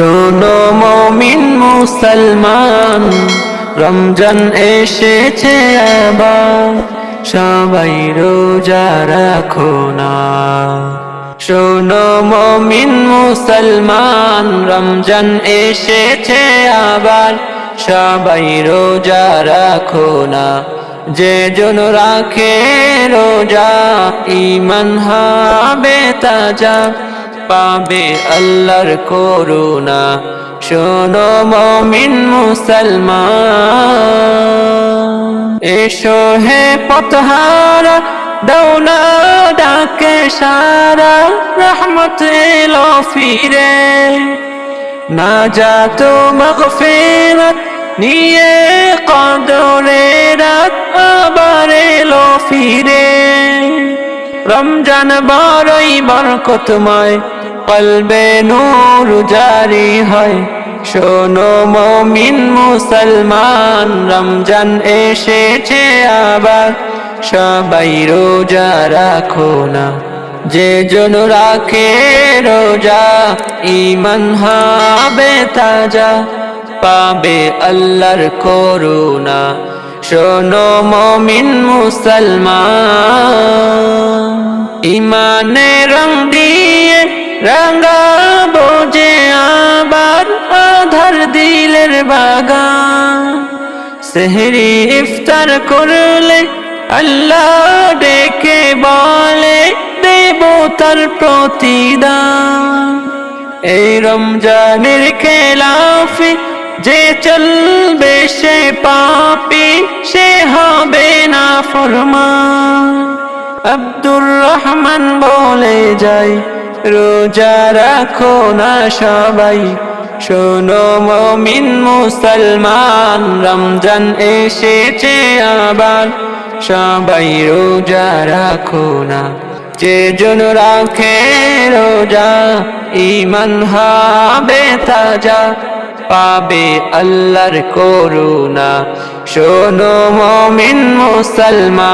শোনো মমিন মুসলমান, রমজান এসেছে আবার, সবাই রোজা রাখো না। শোনো মমিন মুসলমান, রমজান এসেছে আবার, সবাই রোজা রাখো না। যে জন রাখে রোজা ইমান হবে তাজা। পাবে আল্লাহর করুণা। শোনো মমিন মুসলমান। এসো হে পথহারা দৌনা ডাকে সারা, রহমত এলো ফিরে। না যা তো মগফিরত, নিয়ে কদরে রাত আবার এলো ফিরে। রমজান বড়ই বরকতময় কলবে নূর জারি হয়। শোনো মমিন মুসলমান, রমজান এসেছে আবার। সবাই রোজা রাখো না, যে জন রাখে রোজা ইমান হবে তাজা, পাবে আল্লাহর করুণা। শোনো মমিন মুসলমান ইমানে রং রঙ্গা বোঝে আবার আধার দিলের বাগান। সেহরি ইফতার করলে আল্লাহ ডেকে বলে, দেব তার প্রতিদান। এই রমজানের খেলাফি যে চলবে সে পাপি, সে হবে না ফরমান। আব্দুর রহমান বলে যাই রোজা রাখো না সবাই। শোনো মমিন মুসলমান, রমজান এসেছে আবার। সবাই রোজা রাখো না, যে জন রাখে রোজা ইমান হবে তাজা, পাবে আল্লাহর করুণা। শোনো মমিন মুসলমান।